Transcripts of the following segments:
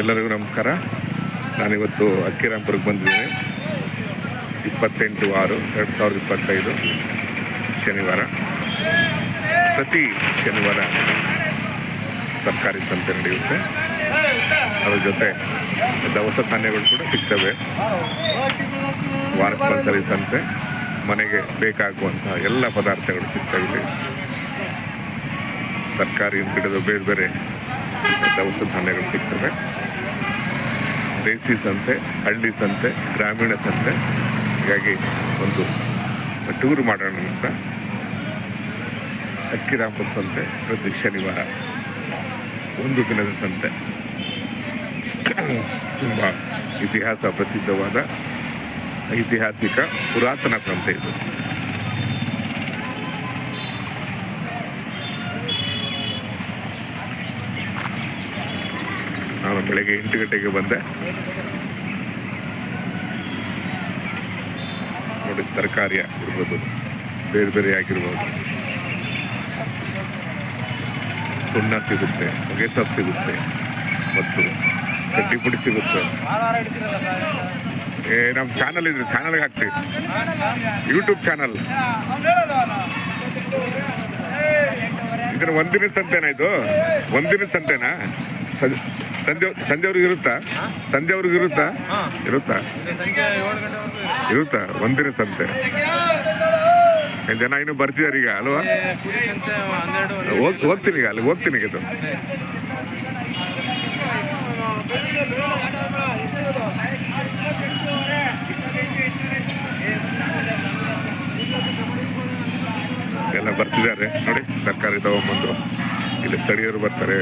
ಎಲ್ಲರಿಗೂ ನಮಸ್ಕಾರ. ನಾನಿವತ್ತು ಅಕ್ಕಿರಾಂಪುರಕ್ಕೆ ಬಂದಿದ್ದೀನಿ. ಇಪ್ಪತ್ತೆಂಟು ಆರು, ಎರಡು ಸಾವಿರದ ಇಪ್ಪತ್ತೈದು ಶನಿವಾರ. ಪ್ರತಿ ಶನಿವಾರ ತರಕಾರಿ ಸಂತೆ ನಡೆಯುತ್ತೆ. ಅದ್ರ ಜೊತೆ ದವಸ ಧಾನ್ಯಗಳು ಕೂಡ ಸಿಗ್ತವೆ. ವಾರಕ್ಕೊಂದ್ಸರಿ ಸಂತೆ. ಮನೆಗೆ ಬೇಕಾಗುವಂತಹ ಎಲ್ಲ ಪದಾರ್ಥಗಳು ಸಿಗ್ತವೆ ಇಲ್ಲಿ. ತರಕಾರಿ ಹಿಡಿದು ಬೇರೆ ಬೇರೆ ದವಸ ಧಾನ್ಯಗಳು ಸಿಗ್ತವೆ. ದೇಸಿ ಸಂತೆ ಹಳ್ಳಿ ಸಂತೆ ಗ್ರಾಮೀಣ ಸಂತೆ ಹೀಗಾಗಿ ಒಂದು ಟೂರ್ ಮಾಡೋಣ ಅಂತ ಅಕ್ಕಿರಾಮಪುರ ಸಂತೆ, ಪ್ರತಿ ಶನಿವಾರ ಒಂದು ದಿನದ ಸಂತೆ. ತುಂಬ ಇತಿಹಾಸ ಪ್ರಸಿದ್ಧವಾದ ಐತಿಹಾಸಿಕ ಪುರಾತನ ಸಂತೆ ಇದು. ಬೆಳಗ್ಗೆ ಎಂಟು ಗಂಟೆಗೆ ಬಂದೆ. ನೋಡಿ, ತರಕಾರಿ ಆಗಿರ್ಬೋದು, ಬೇರೆ ಬೇರೆ ಆಗಿರ್ಬೋದು. ಸುಣ್ಣ ಸಿಗುತ್ತೆ ಹೊಗೆ ಸಿಗುತ್ತೆ, ಮತ್ತು ಕಡ್ಡಿ ಪುಡಿ ಸಿಗುತ್ತೆ. ಏ ನಮ್ಮ ಚಾನಲ್ ಇದೆ ಚಾನಲ್ಗೆ ಹಾಕ್ತೀವಿ ಯೂಟ್ಯೂಬ್ ಚಾನಲ್ ಇದರ ಒಂದಿನ ಸಂತೆನಾ ಇದು? ಒಂದಿನ ಸಂತೆನಾ? ಸಂಜೆ ಸಂಜೆವ್ರಿಗೆ ಇರುತ್ತಾ ಸಂಜೆವ್ರಿಗೆ ಇರುತ್ತಾ? ಇರುತ್ತಾ? ಇರುತ್ತಾ ಒಂದಿನ ಸಂತೆ. ಜನ ಇನ್ನು ಬರ್ತಿದ್ದಾರೆ ಈಗ, ಅಲ್ವಾ? ಹೋಗ್ತೀನಿ ಈಗ ಅಲ್ಲಿ, ಹೋಗ್ತೀನಿ ಈಗ ಎಲ್ಲ ಬರ್ತಿದ್ದಾರೆ. ನೋಡಿ ತರಕಾರಿ ತಗೊಂಬಂದು ಇಲ್ಲಿ ಸ್ಥಳೀಯರು ಬರ್ತಾರೆ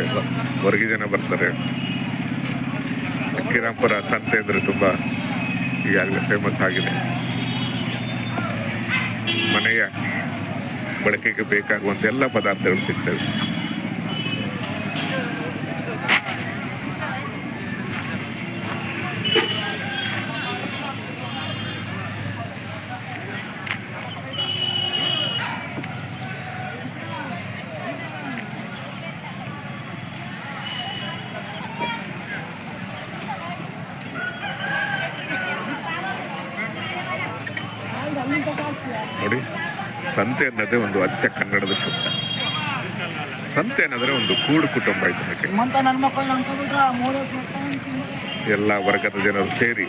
ಹೊರಗೆ ಜನ ಬರ್ತಾರೆ. ಅಕ್ಕಿರಾಂಪುರ ಸಂತೆ ಅಂದರೆ ತುಂಬ ಈಗಾಗಲೇ ಫೇಮಸ್ ಆಗಿದೆ. ಮನೆಯ ಬಳಕೆಗೆ ಬೇಕಾಗುವಂಥ ಎಲ್ಲ ಪದಾರ್ಥಗಳು ಸಿಗ್ತವೆ. ನೋಡಿ ಸಂತೆ ಅನ್ನೋದೇ ಒಂದು ಅಚ್ಚ ಕನ್ನಡದ ಶಬ್ದ. ಸಂತೆ ಅನ್ನೋದ್ರೆ ಒಂದು ಕೂಡು ಕುಟುಂಬ ಇದಕ್ಕೆ ಎಲ್ಲ ವರ್ಗದ ಜನರು ಸೇರಿ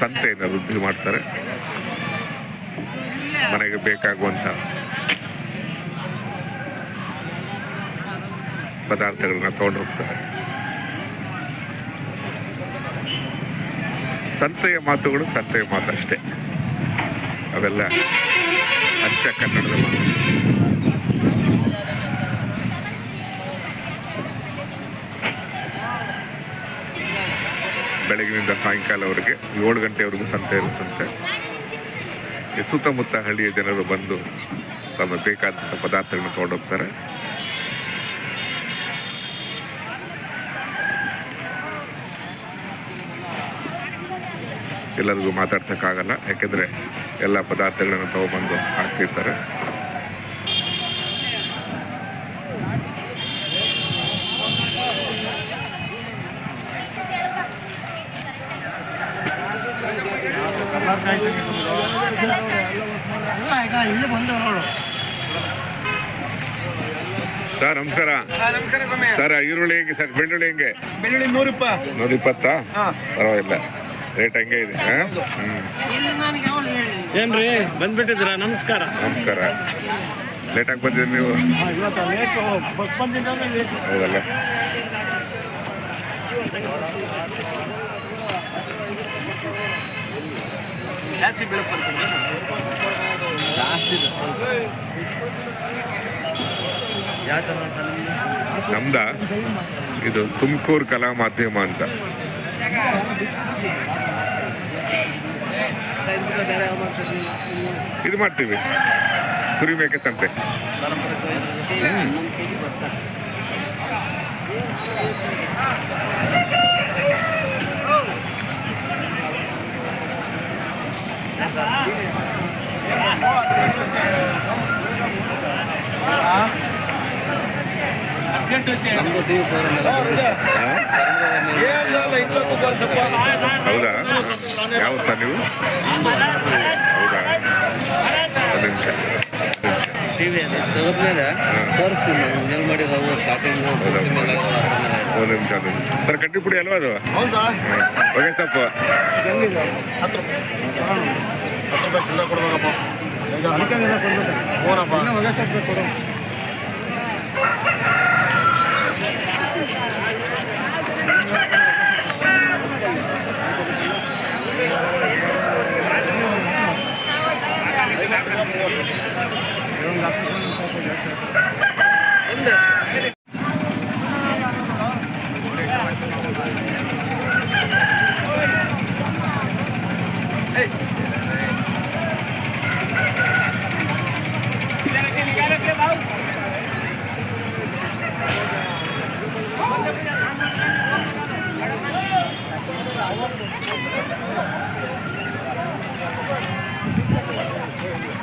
ಸಂತೆಯನ್ನು ವೃದ್ಧಿ ಮಾಡ್ತಾರೆ. ಮನೆಗೆ ಬೇಕಾಗುವಂಥ ಪದಾರ್ಥಗಳನ್ನ ತಗೊಂಡು ಹೋಗ್ತಾರೆ. ಸಂತೆಯ ಮಾತುಗಳು ಸಂತೆಯ ಮಾತು ಅಷ್ಟೇ ಅವೆಲ್ಲ ಅಚ್ಚ ಕನ್ನಡದ ಮಾತು. ಬೆಳಗಿನಿಂದ ಸಾಯಂಕಾಲವರೆಗೆ ಏಳು ಗಂಟೆವರೆಗೂ ಸಂತೆ ಇರುತ್ತಂತೆ. ಸುತ್ತಮುತ್ತ ಹಳ್ಳಿಯ ಜನರು ಬಂದು ತಮ್ಮ ಬೇಕಾದಂಥ ಪದಾರ್ಥಗಳನ್ನ ತಗೊಂಡೋಗ್ತಾರೆ. ಎಲ್ಲರಿಗೂ ಮಾತಾಡ್ತಕ್ಕಾಗಲ್ಲ ಯಾಕೆಂದರೆ ಎಲ್ಲ ಪದಾರ್ಥಗಳನ್ನು ತಗೊಬಂದು ಹಾಕ್ತಿರ್ತಾರೆ. ಸರ್ ನಮಸ್ಕಾರ. ಸರ್ ಈರುಳ್ಳಿ ಹೆಂಗೆ ಸರ್? ಬೆಳ್ಳುಳ್ಳಿ ಹೆಂಗೆ? ಬೆಳ್ಳುಳ್ಳಿ ನೂರು ರೂಪಾಯಿ ನೂರ ಇಪ್ಪತ್ತಾ ಪರವಾಗಿಲ್ಲ. ರೇಟ್ ಹಂಗೆ ಇದೆ ಹಾಂ? ಹ್ಞೂ ಏನ್ರಿ? ಬಂದ್ಬಿಟ್ಟಿದ್ರ ನಮಸ್ಕಾರ. ನಮಸ್ಕಾರ. ಲೇಟಾಗಿ ಬಂದಿದ್ರಿ ನೀವು? ಹೌದಲ್ಲ? ನಮ್ದ? ಇದು ತುಮಕೂರು ಕಲಾ ಮಾಧ್ಯಮ ಅಂತ. ಇದು ಮಾಡ್ತೀವಿ. ಕುರಿ ಹ್ಮ್. ನಮ್ದು ಟಿ ವಿ ಹೌದಾ ಯಾವ ಸ್ಥಳ ನೀವು ಹೌದಾ ಒಂದು ನಿಮಿಷ ಒಂದು ನಿಮಿಷ ಸರ್ ಕಡ್ಡಿ ಪುಡಿ ಅಲ್ವಾ ಅದು ಹೊಗೆ ಸೊಪ್ಪು ಹತ್ತು ರೂಪಾಯಿ ಚಿಲ್ಲರೆ ಕೊಡ್ಬೇಕಪ್ಪ There you go.